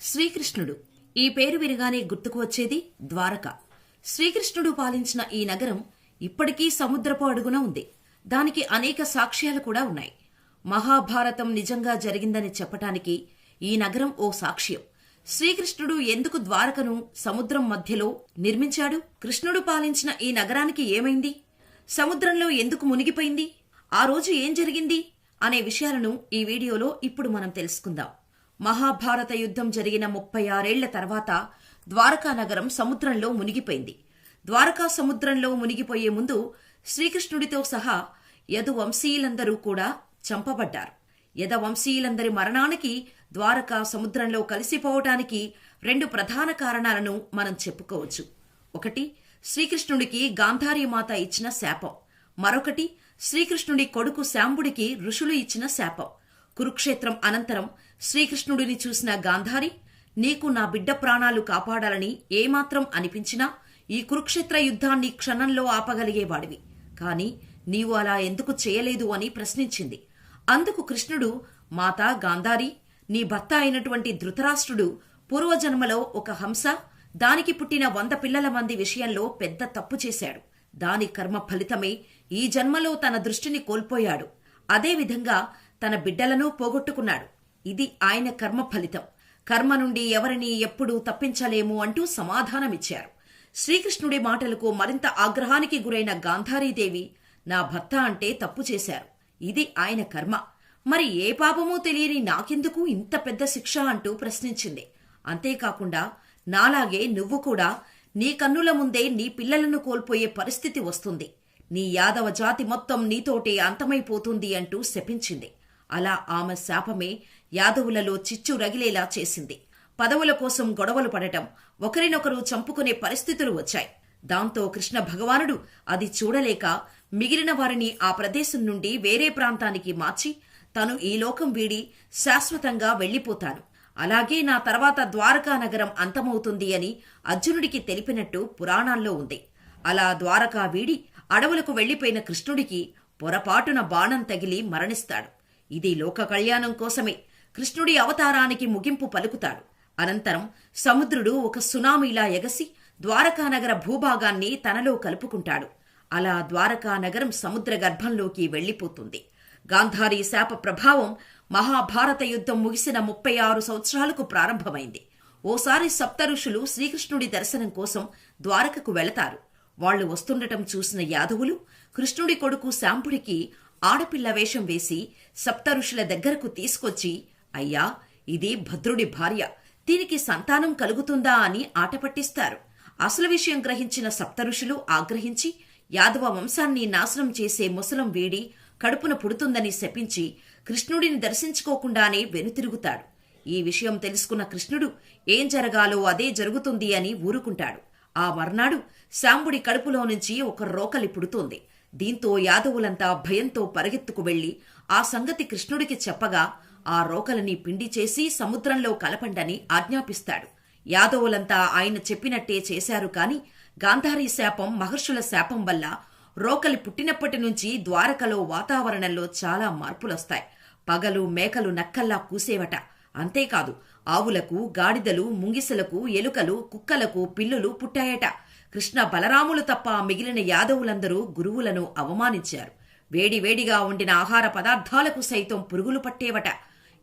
శ్రీకృష్ణుడు. ఈ పేరు వినగానే గుర్తుకు వచ్చేది ద్వారక. శ్రీకృష్ణుడు పాలించిన ఈ నగరం ఇప్పటికీ సముద్రపు అడుగున ఉంది. దానికి అనేక సాక్ష్యాలు కూడా ఉన్నాయి. మహాభారతం నిజంగా జరిగిందని చెప్పటానికి ఈ నగరం ఓ సాక్ష్యం. శ్రీకృష్ణుడు ఎందుకు ద్వారకను సముద్రం మధ్యలో నిర్మించాడు? కృష్ణుడు పాలించిన ఈ నగరానికి ఏమైంది? సముద్రంలో ఎందుకు మునిగిపోయింది? ఆ రోజు ఏం జరిగింది? అనే విషయాలను ఈ వీడియోలో ఇప్పుడు మనం తెలుసుకుందాం. మహాభారత యుద్ధం జరిగిన ముప్పై ఆరేళ్ళ తర్వాత ద్వారకా నగరం సముద్రంలో మునిగిపోయింది. ద్వారకా సముద్రంలో మునిగిపోయే ముందు శ్రీకృష్ణుడితో సహా యదువంశీయులందరూ కూడా చంపబడ్డారు. యదవంశీయులందరి మరణానికి ద్వారకా సముద్రంలో కలిసిపోవటానికి రెండు ప్రధాన కారణాలను మనం చెప్పుకోవచ్చు. ఒకటి శ్రీకృష్ణుడికి గాంధారీమాత ఇచ్చిన శాపం. మరొకటి శ్రీకృష్ణుడి కొడుకు శాంబుడికి ఋషులు ఇచ్చిన శాపం. కురుక్షేత్రం అనంతరం శ్రీకృష్ణుడిని చూసిన గాంధారి నీకు నా బిడ్డ ప్రాణాలు కాపాడాలని ఏమాత్రం అనిపించినా ఈ కురుక్షేత్ర యుద్ధాన్ని క్షణంలో ఆపగలిగేవాడివి కాని నీవు అలా ఎందుకు చేయలేదు అని ప్రశ్నించింది. అందుకు కృష్ణుడు మాత గాంధారి నీ భర్త అయినటువంటి ధృతరాష్ట్రుడు పూర్వజన్మలో ఒక హంస దానికి పుట్టిన వంద పిల్లల మంది విషయంలో పెద్ద తప్పు చేశాడు. దాని కర్మ ఫలితమే ఈ జన్మలో తన దృష్టిని కోల్పోయాడు. అదేవిధంగా తన బిడ్డలను పోగొట్టుకున్నాడు. ఇది ఆయన కర్మ ఫలితం. కర్మ నుండి ఎవరిని ఎప్పుడూ తప్పించలేము అంటూ సమాధానమిచ్చారు. శ్రీకృష్ణుడి మాటలకు మరింత ఆగ్రహానికి గురైన గాంధారీదేవి నా భర్త అంటే తప్పు చేశారు. ఇది ఆయన కర్మ. మరి ఏ పాపమూ తెలియని నాకెందుకు ఇంత పెద్ద శిక్ష? అంటూ ప్రశ్నించింది. అంతేకాకుండా నాలాగే నువ్వు కూడా నీ కన్నుల ముందే నీ పిల్లలను కోల్పోయే పరిస్థితి వస్తుంది. నీ యాదవ జాతి మొత్తం నీతోటే అంతమైపోతుంది అంటూ శపించింది. అలా ఆమె శాపమే యాదవులలో చిచ్చు రగిలేలా చేసింది. పదవుల కోసం గొడవలు పడటం ఒకరినొకరు చంపుకునే పరిస్థితులు వచ్చాయి. దాంతో కృష్ణ భగవానుడు అది చూడలేక మిగిలిన వారిని ఆ ప్రదేశం నుండి వేరే ప్రాంతానికి మార్చి తను ఈ లోకం వీడి శాశ్వతంగా వెళ్ళిపోతాను అలాగే నా తర్వాత ద్వారకా నగరం అంతమవుతుంది అని అర్జునుడికి తెలిపినట్టు పురాణాల్లో ఉంది. అలా ద్వారకా వీడి అడవులకు వెళ్ళిపోయిన కృష్ణుడికి పొరపాటున బాణం తగిలి మరణిస్తాడు. ఇది లోక కళ్యాణం కోసమే. కృష్ణుడి అవతారానికి ముగింపు పలుకుతాడు. అనంతరం సముద్రుడు ఒక సునామీలా ఎగసి ద్వారకానగర భూభాగాన్ని తనలో కలుపుకుంటాడు. అలా ద్వారకానగరం సముద్ర గర్భంలోకి వెళ్ళిపోతుంది గాంధారీ శాప ప్రభావం మహాభారత యుద్ధం ముగిసిన ముప్పై ఆరు సంవత్సరాలకు ప్రారంభమైంది. ఓసారి సప్తఋషులు శ్రీకృష్ణుడి దర్శనం కోసం ద్వారకకు వెళతారు. వాళ్ళు వస్తుండటం చూసిన యాదవులు కృష్ణుడి కొడుకు శాంపుడికి ఆడపిల్ల వేషం వేసి సప్తఋషుల దగ్గరకు తీసుకొచ్చి అయ్యా ఇది భద్రుడి భార్య. దీనికి సంతానం కలుగుతుందా అని ఆటపట్టిస్తారు అసలు విషయం గ్రహించిన సప్తఋషులు ఆగ్రహించి యాదవ వంశాన్ని నాశనం చేసే ముసలం వేడి కడుపున పుడుతుందని శపించి కృష్ణుడిని దర్శించుకోకుండానే వెనుతిరుగుతాడు. ఈ విషయం తెలుసుకున్న కృష్ణుడు ఏం జరగాలో అదే జరుగుతుంది అని ఊరుకుంటాడు. ఆ మర్నాడు శాంబుడి కడుపులో నుంచి ఒక రోకలి పుడుతోంది. దీంతో యాదవులంతా భయంతో పరిగెత్తుకు వెళ్ళి ఆ సంగతి కృష్ణుడికి చెప్పగా ఆ రోకలిని పిండి చేసి సముద్రంలో కలపండని ఆజ్ఞాపిస్తాడు. యాదవులంతా ఆయన చెప్పినట్టే చేశారు కాని గాంధారి శాపం మహర్షుల శాపం వల్ల రోకలి పుట్టినప్పటి నుంచి ద్వారకలో వాతావరణంలో చాలా మార్పులొస్తాయి. పగలు మేకలు నక్కల్లా కూసేవట. అంతేకాదు ఆవులకు గాడిదలు ముంగిసలకు ఎలుకలు కుక్కలకు పిల్లులు పుట్టాయట. కృష్ణ బలరాములు తప్ప మిగిలిన యాదవులందరూ గురువులను అవమానించారు. వేడివేడిగా వండిన ఆహార పదార్థాలకు సైతం పురుగులు పట్టేవట.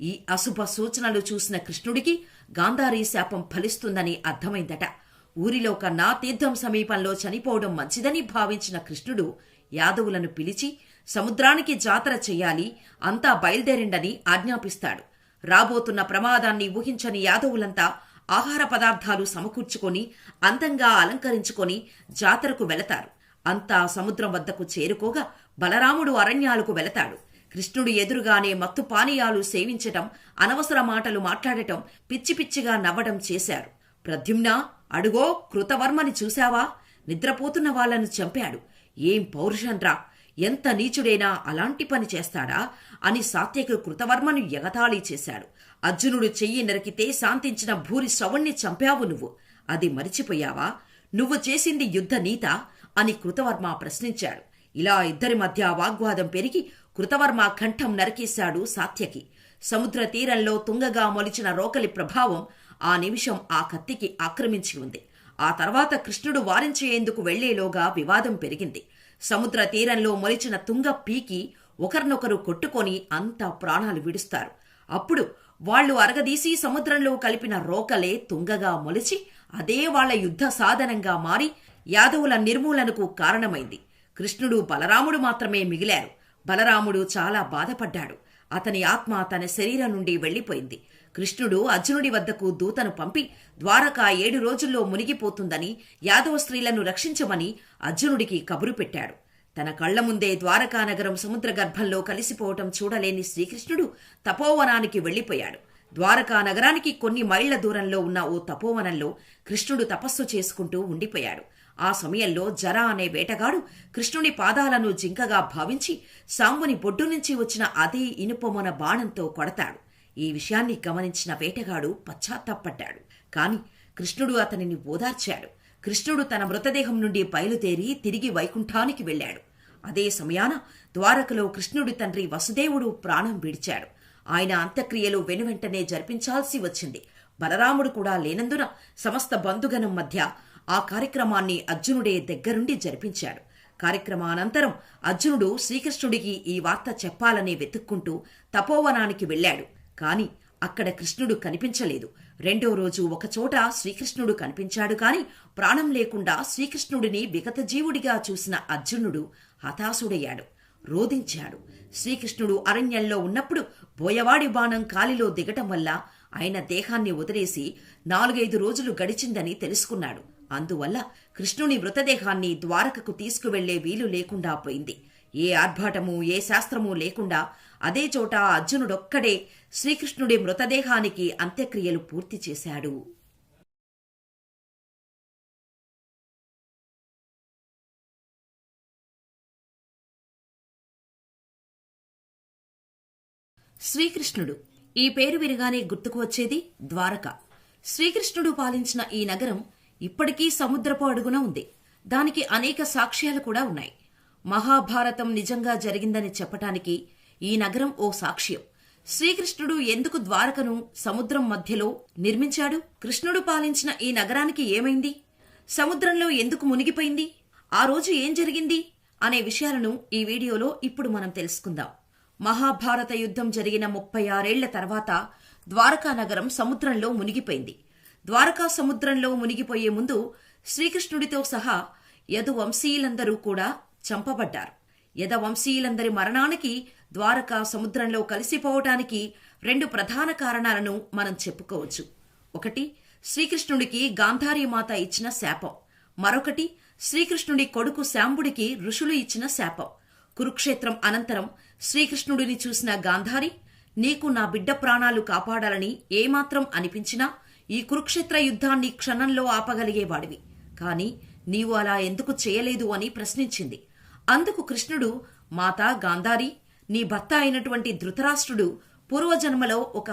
ఈ అశుభ సూచనలు చూసిన కృష్ణుడికి గాంధారీ శాపం ఫలిస్తుందని అర్థమైందట. ఊరిలో కన్నా తీర్థం సమీపంలో చనిపోవడం మంచిదని భావించిన కృష్ణుడు యాదవులను పిలిచి సముద్రానికి జాతర చెయ్యాలి అంతా బయలుదేరిండని ఆజ్ఞాపిస్తాడు. రాబోతున్న ప్రమాదాన్ని ఊహించని యాదవులంతా ఆహార పదార్థాలు సమకూర్చుకొని అందంగా అలంకరించుకొని జాతరకు వెళతారు. అంతా సముద్రం వద్దకు చేరుకోగా బలరాముడు అరణ్యాలకు వెళతాడు. కృష్ణుడు ఎదురుగానే మత్తు పానీయాలు సేవించటం అనవసర మాటలు మాట్లాడటం పిచ్చి పిచ్చిగా నవ్వడం చేశారు. ప్రద్యుమ్న అడుగో కృతవర్మని చూశావా? నిద్రపోతున్న వాళ్ళను చంపాడు. ఏం పౌరుషంరా ఎంత నీచుడైనా అలాంటి పని చేస్తాడా? అని సాత్యకు కృతవర్మను ఎగతాళి చేశాడు. అర్జునుడు చెయ్యి నరికితే శాంతించిన భూరి శవుణ్ణి చంపావు నువ్వు. అది మరిచిపోయావా? నువ్వు చేసింది యుద్ధ నీత అని కృతవర్మ ప్రశ్నించాడు. ఇలా ఇద్దరి మధ్య వాగ్వాదం పెరిగి కృతవర్మ కంఠం నరికేశాడు సాత్యకి. సముద్ర తీరంలో తుంగగా మొలిచిన రోకలి ప్రభావం ఆ నిమిషం ఆ కత్తికి ఆక్రమించి ఉంది. ఆ తర్వాత కృష్ణుడు వారించేందుకు వెళ్ళేలోగా వివాదం పెరిగింది. సముద్ర తీరంలో మొలిచిన తుంగ పీకి ఒకరినొకరు కొట్టుకొని అంతా ప్రాణాలు విడుస్తారు. అప్పుడు వాళ్ళు అరగదీసి సముద్రంలో కలిపిన రోకలే తుంగగా మొలిచి అదే వాళ్ళ యుద్ధ సాధనంగా మారి యాదవుల నిర్మూలనకు కారణమైంది. కృష్ణుడు బలరాముడు మాత్రమే మిగిలారు. బలరాముడు చాలా బాధపడ్డాడు. అతని ఆత్మ తన శరీరం నుండి వెళ్ళిపోయింది. కృష్ణుడు అర్జునుడి వద్దకు దూతను పంపి ద్వారకా ఏడు రోజుల్లో మునిగిపోతుందని యాదవ స్త్రీలను రక్షించమని అర్జునుడికి కబురు పెట్టాడు. తన కళ్ళ ముందే ద్వారకా నగరం సముద్ర గర్భంలో కలిసిపోవటం చూడలేని శ్రీకృష్ణుడు తపోవనానికి వెళ్ళిపోయాడు ద్వారకా నగరానికి కొన్ని మైళ్ళ దూరంలో ఉన్న ఓ తపోవనంలో కృష్ణుడు తపస్సు చేసుకుంటూ ఉండిపోయాడు. ఆ సమయంలో జర అనే వేటగాడు కృష్ణుని పాదాలను జింకగా భావించి సాంబుని బొడ్డు నుంచి వచ్చిన అదే ఇనుపమొన బాణంతో కొడతాడు. ఈ విషయాన్ని గమనించిన వేటగాడు పశ్చాత్తాపడ్డాడు. కాని కృష్ణుడు అతనిని ఓదార్చాడు. కృష్ణుడు తన మృతదేహం నుండి బయలుదేరి తిరిగి వైకుంఠానికి వెళ్ళాడు. అదే సమయాన ద్వారకలో కృష్ణుడి తండ్రి వసుదేవుడు ప్రాణం విడిచాడు. ఆయన అంత్యక్రియలు వెనువెంటనే జరిపించాల్సి వచ్చింది. బలరాముడు కూడా లేనందున సమస్త బంధుగణం మధ్య ఆ కార్యక్రమాన్ని అర్జునుడే దగ్గరుండి జరిపించాడు. కార్యక్రమానంతరం అర్జునుడు శ్రీకృష్ణుడికి ఈ వార్త చెప్పాలని వెతుక్కుంటూ తపోవనానికి వెళ్ళాడు. కాని అక్కడ కృష్ణుడు కనిపించలేదు. రెండో రోజు ఒకచోట శ్రీకృష్ణుడు కనిపించాడు కాని ప్రాణం లేకుండా శ్రీకృష్ణుడిని విగతజీవుడిగా చూసిన అర్జునుడు హతాశుడయ్యాడు. రోధించాడు. శ్రీకృష్ణుడు అరణ్యంలో ఉన్నప్పుడు బోయవాడి బాణం కాలిలో దిగటం వల్ల ఆయన దేహాన్ని వదిలేసి నాలుగైదు రోజులు గడిచిందని తెలుసుకున్నాడు. అందువల్ల కృష్ణుని మృతదేహాన్ని ద్వారకకు తీసుకువెళ్ళే వీలు లేకుండా పోయింది. ఏ ఆర్భాటము ఏ శాస్త్రము లేకుండా అదే చోట అర్జునుడొక్కడే శ్రీకృష్ణుడి మృతదేహానికి అంత్యక్రియలు పూర్తి చేశాడు. శ్రీకృష్ణుడు ఈ పేరు వినగానే గుర్తుకు వచ్చేది ద్వారక. శ్రీకృష్ణుడు పాలించిన ఈ నగరం ఇప్పటికీ సముద్రపు అడుగున ఉంది. దానికి అనేక సాక్ష్యాలు కూడా ఉన్నాయి. మహాభారతం నిజంగా జరిగిందని చెప్పటానికి ఈ నగరం ఓ సాక్ష్యం. శ్రీకృష్ణుడు ఎందుకు ద్వారకను సముద్రం మధ్యలో నిర్మించాడు? కృష్ణుడు పాలించిన ఈ నగరానికి ఏమైంది? సముద్రంలో ఎందుకు మునిగిపోయింది? ఆ రోజు ఏం జరిగింది? అనే విషయాలను ఈ వీడియోలో ఇప్పుడు మనం తెలుసుకుందాం. మహాభారత యుద్ధం జరిగిన ముప్పై ఆరేళ్ళ తర్వాత ద్వారకా నగరం సముద్రంలో మునిగిపోయింది. ద్వారకా సముద్రంలో మునిగిపోయే ముందు శ్రీకృష్ణుడితో సహా యదువంశీయులందరూ కూడా చంపబడ్డారు. యదవంశీయులందరి మరణానికి ద్వారకా సముద్రంలో కలిసిపోవటానికి రెండు ప్రధాన కారణాలను మనం చెప్పుకోవచ్చు. ఒకటి శ్రీకృష్ణుడికి గాంధారీమాత ఇచ్చిన శాపం. మరొకటి శ్రీకృష్ణుడి కొడుకు శాంబుడికి ఋషులు ఇచ్చిన శాపం. కురుక్షేత్రం అనంతరం శ్రీకృష్ణుడిని చూసిన గాంధారి నీకు నా బిడ్డ ప్రాణాలు కాపాడాలని ఏమాత్రం అనిపించినా ఈ కురుక్షేత్ర యుద్ధాన్ని క్షణంలో ఆపగలిగేవాడివి. కాని నీవు అలా ఎందుకు చేయలేదు అని ప్రశ్నించింది. అందుకు కృష్ణుడు మాతా గాంధారి నీ భర్త అయినటువంటి ధృతరాష్ట్రుడు పూర్వజన్మలో ఒక